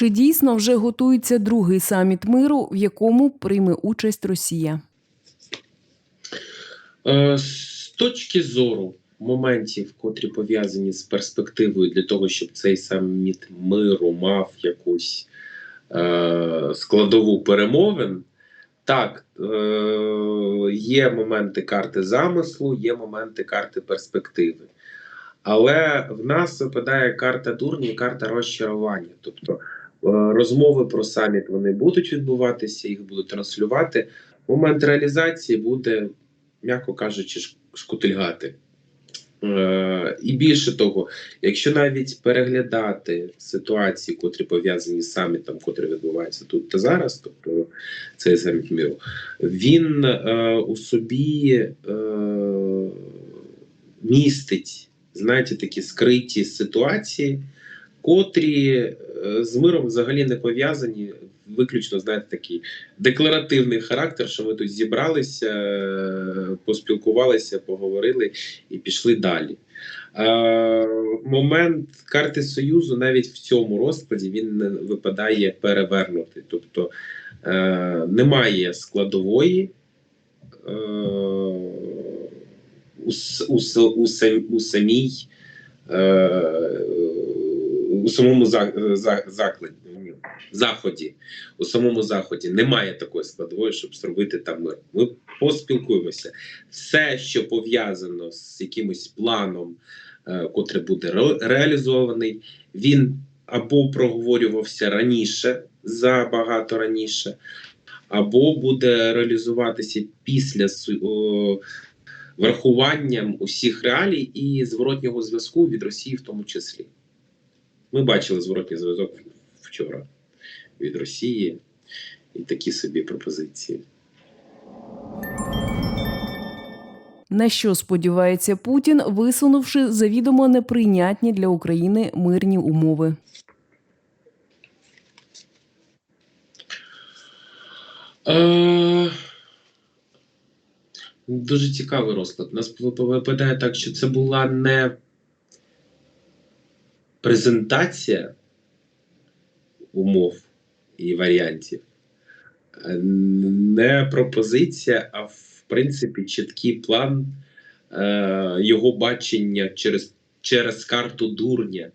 Чи дійсно вже готується другий саміт миру, в якому прийме участь Росія? Е, З точки зору моментів, котрі пов'язані з перспективою для того, щоб цей саміт миру мав якусь е, складову перемовин, так, е, є моменти карти замислу, є моменти карти перспективи. Але в нас випадає карта дурні карта розчарування. Тобто розмови про саміт вони будуть відбуватися, їх будуть транслювати. Момент реалізації буде м'яко кажучи, шкутильгати. Е, і більше того, якщо навіть переглядати ситуації, котрі пов'язані з самітом, котрий відбувається тут та зараз, тобто цей саміт міру, він е, у собі е, містить, знаєте, такі скриті ситуації, котрі е, з миром взагалі не пов'язані, виключно, знаєте, такий декларативний характер, що ми тут зібралися, е, поспілкувалися, поговорили і пішли далі. Е, момент карти Союзу навіть в цьому розкладі він не випадає перевернутий. Тобто немає складової. У, у, у, у самій у самому за, за, закладі, заході, у самому заході немає такої складової, щоб зробити там мир. Ми поспілкуємося. Все, що пов'язано з якимось планом, е, котрий буде ре- реалізований, він або проговорювався раніше, забагато раніше, або буде реалізуватися після о, врахуванням усіх реалій і зворотнього зв'язку від Росії в тому числі. Ми бачили зворотній зв'язок вчора від Росії і такі собі пропозиції. На що сподівається Путін, висунувши завідомо неприйнятні для України мирні умови? Е, Дуже цікавий розклад. Нас вип- випадає так, що це була не презентація умов і варіантів, е, не пропозиція, а в принципі чіткий план е, його бачення через, через карту дурня.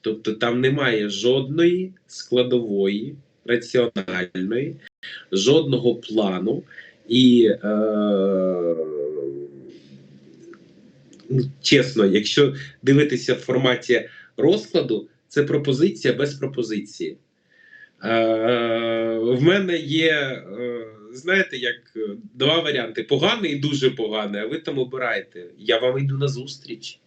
Тобто там немає жодної складової, раціональної, жодного плану. І е, ну, чесно, якщо дивитися в форматі розкладу, це пропозиція без пропозиції. Е, в мене є, е, знаєте, як е, два варіанти: поганий і дуже поганий, а ви там обираєте. Я вам йду на зустріч.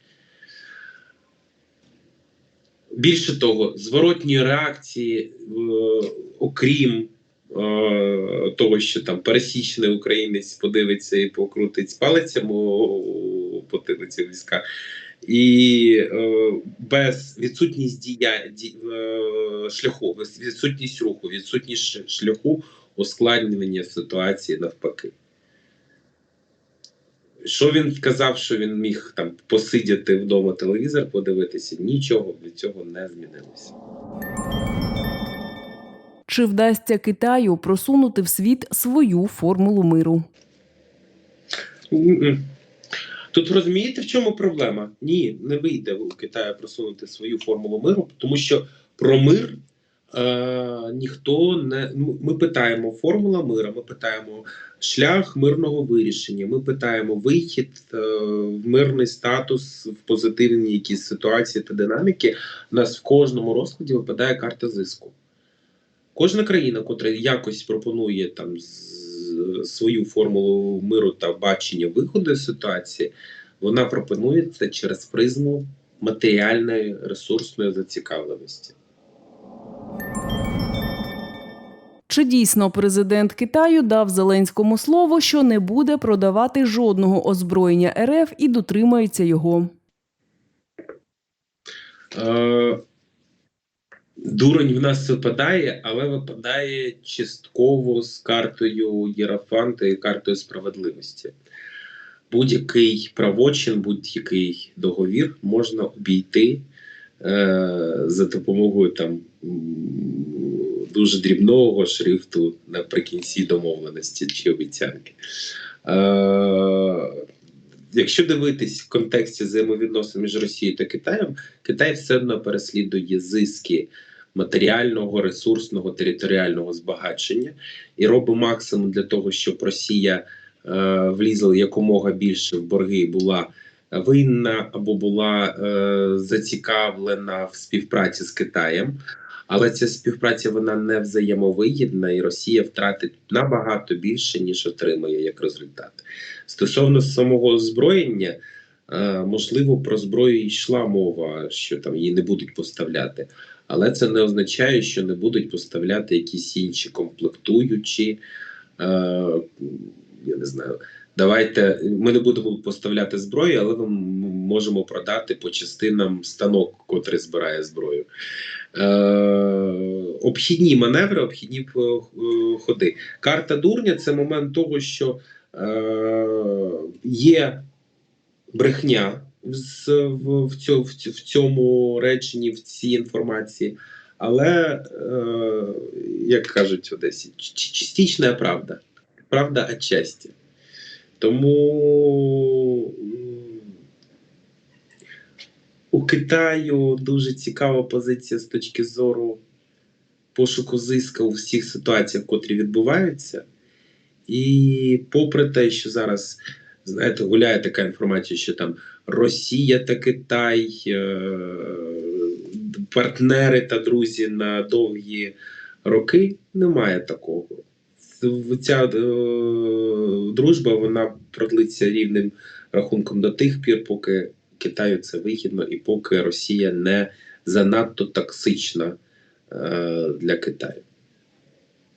Більше того, зворотні реакції, е, окрім е, того, що там пересічний українець подивиться і покрутить палицями, о, подивиться війська, і е, без відсутність дія ді, е, шляху, відсутність руху, відсутність шляху ускладнення ситуації навпаки. Що він казав, що він міг там посидіти вдома телевізор, подивитися? Нічого від цього не змінилося. Чи вдасться Китаю просунути в світ свою формулу миру? М-м. Тут розумієте, в чому проблема? Ні, не вийде у Китаю просунути свою формулу миру, тому що про мир е, ніхто не. ну, Ми питаємо формула мира, ми питаємо шлях мирного вирішення, ми питаємо вихід е, в мирний статус в позитивні якісь ситуації та динаміки. У нас в кожному розкладі випадає карта зиску. Кожна країна, котра якось пропонує там свою формулу миру та бачення виходу з ситуації, вона пропонує це через призму матеріальної ресурсної зацікавленості. Чи дійсно президент Китаю дав Зеленському слово, що не буде продавати жодного озброєння РФ і дотримається його? Е, Дурень в нас випадає, але випадає частково з картою Єрафанта і картою справедливості. Будь-який правочин, будь-який договір можна обійти е, за допомогою там дуже дрібного шрифту наприкінці домовленості чи обіцянки. Е, якщо дивитись в контексті взаємовідносин між Росією та Китаєм, Китай все одно переслідує зиски матеріального, ресурсного, територіального збагачення і робить максимум для того, щоб Росія е, влізла якомога більше в борги була винна або була е, зацікавлена в співпраці з Китаєм. Але ця співпраця вона не взаємовигідна, і Росія втратить набагато більше, ніж отримає як результат. Стосовно самого озброєння, е, можливо, про зброю йшла мова, що там її не будуть поставляти, але це не означає, що не будуть поставляти якісь інші комплектуючі. Е, я не знаю. Давайте ми не будемо поставляти зброю, але ми можемо продати по частинам станок, котрий збирає зброю. Е, обхідні маневри, обхідні е, ходи. Карта дурня це момент того, що е, є брехня в, в, в, цьому, реченні, в цій інформації. Але, е, як кажуть в Одесі, ч- ч- частична правда. Правда отчасті. Тому у Китаю дуже цікава позиція з точки зору пошуку зиска у всіх ситуаціях, котрі відбуваються. І попри те, що зараз, знаєте, гуляє така інформація, що там Росія та Китай, е, партнери та друзі на довгі роки, немає такого. Ця е, дружба вона продлиться рівним рахунком до тих пір, поки Китаю це вигідно, і поки Росія не занадто токсична е, для Китаю.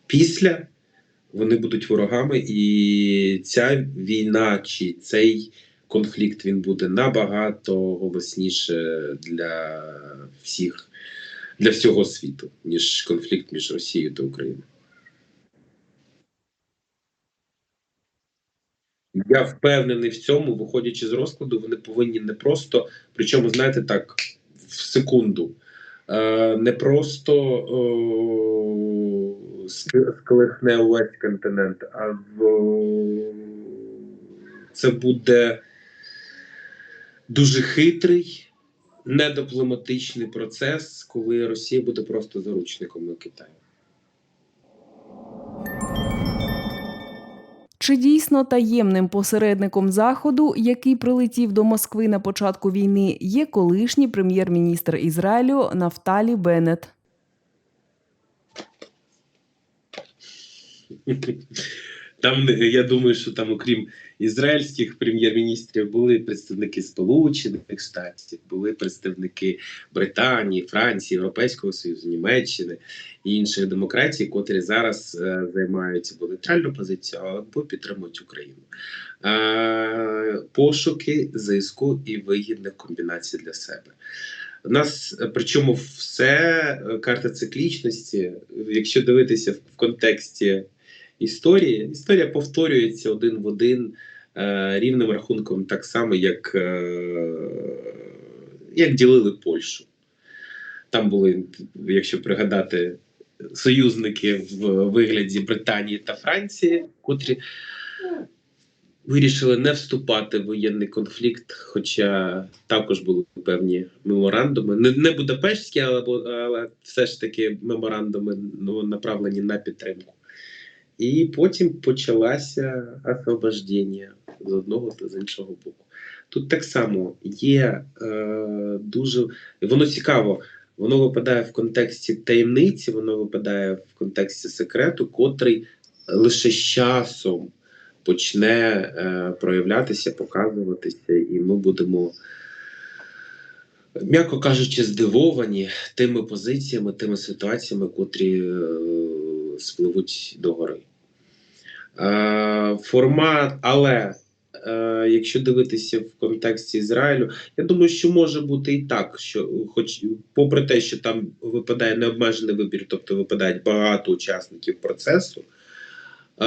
Після вони будуть ворогами, і ця війна чи цей конфлікт він буде набагато голосніше для всіх, для всього світу, ніж конфлікт між Росією та Україною. Я впевнений в цьому, виходячи з розкладу, вони повинні не просто, причому, знаєте, так, в секунду, е, не просто е, ск- сколихне увесь континент, а в, це буде дуже хитрий, недипломатичний процес, коли Росія буде просто заручником Китаю. Чи дійсно таємним посередником заходу, який прилетів до Москви на початку війни, є колишній прем'єр-міністр Ізраїлю Нафталі Беннет? Там я думаю, що там, окрім ізраїльських прем'єр-міністрів, були представники Сполучених Штатів, були представники Британії, Франції, Європейського Союзу, Німеччини і інших демократій, котрі зараз е, займають або нейтральну позицію, або підтримують Україну. Е, пошуки зиску і вигідних комбінацій для себе. У нас е, причому все е, карта циклічності, якщо дивитися в контексті історії. Історія повторюється один в один е, рівним рахунком, так само, як, е, як ділили Польщу. Там були, якщо пригадати, союзники в вигляді Британії та Франції, котрі вирішили не вступати в воєнний конфлікт, хоча також були певні меморандуми. Не, не Будапештські, але, але все ж таки меморандуми ну, направлені на підтримку. І потім почалося освобождення з одного та з іншого боку. Тут так само є е, дуже воно цікаво, воно випадає в контексті таємниці, воно випадає в контексті секрету, котрий лише з часом почне е, проявлятися, показуватися, і ми будемо, м'яко кажучи, здивовані тими позиціями, тими ситуаціями, котрі е, спливуть догори. Е, формат, але е, якщо дивитися в контексті Ізраїлю, я думаю, що може бути і так, що, хоч попри те, що там випадає необмежений вибір, тобто випадають багато учасників процесу. Е,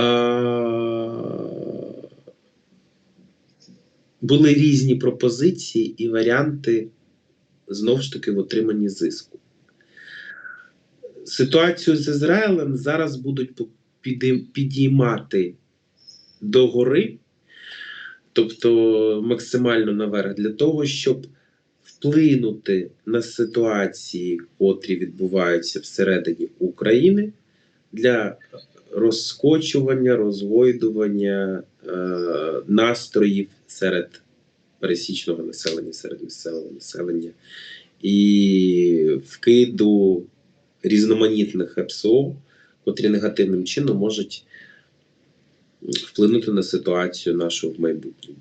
були різні пропозиції і варіанти знову ж таки в отриманні зиску. ситуацію з Ізраїлем зараз будуть підіймати догори, тобто максимально наверх, для того, щоб вплинути на ситуації, котрі відбуваються всередині України, для розкочування, розгойдування е, настроїв серед пересічного населення, серед місцевого населення і вкиду різноманітних ЕПСО, котрі негативним чином можуть вплинути на ситуацію нашу в майбутньому.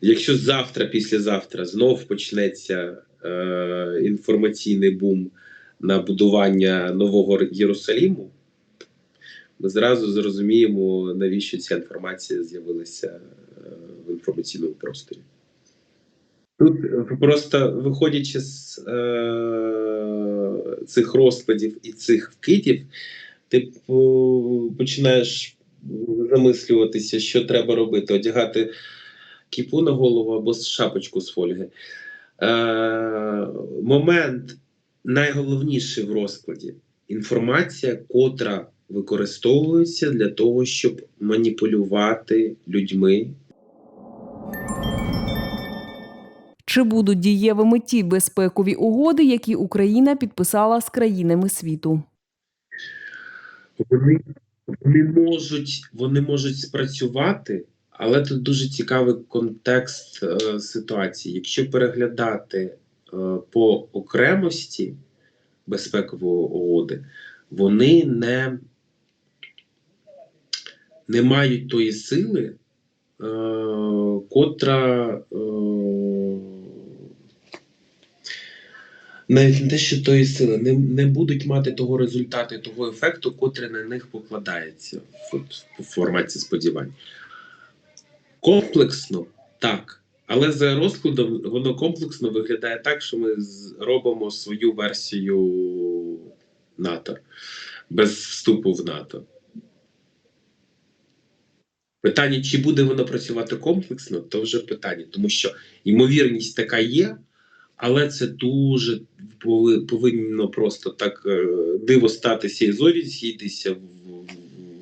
Якщо завтра, післязавтра знов почнеться е, інформаційний бум на будування нового Єрусаліму, ми зразу зрозуміємо, навіщо ця інформація з'явилася е, в інформаційному просторі. Тут е, просто виходячи з е, цих розкладів і цих вкидів, ти починаєш замислюватися, що треба робити: одягати кіпу на голову або шапочку з фольги. Е, момент найголовніший в розкладі інформація, котра використовується для того, щоб маніпулювати людьми, Чи будуть дієвими ті безпекові угоди, які Україна підписала з країнами світу? вони, вони, можуть, вони можуть спрацювати, але тут дуже цікавий контекст е, ситуації. Якщо переглядати е, по окремості безпекової угоди, вони не, не мають тої сили, е, котра. Е, навіть не те, що тої сили, не, не будуть мати того результату, того ефекту, котрий на них покладається в, форматі сподівань. Комплексно так. Але за розкладом воно комплексно виглядає так, що ми робимо свою версію НАТО без вступу в НАТО. Питання, чи буде воно працювати комплексно, то вже питання, тому що ймовірність така є, але це дуже повинно просто так е, диво статися і зорі з'їйтися в,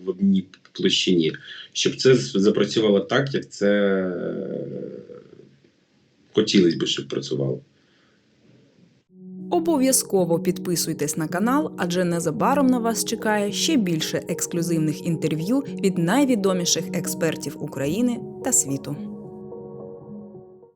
в одній площині, щоб це запрацювало так, як це е, хотілося б, щоб працювало. Обов'язково підписуйтесь на канал, адже незабаром на вас чекає ще більше ексклюзивних інтерв'ю від найвідоміших експертів України та світу.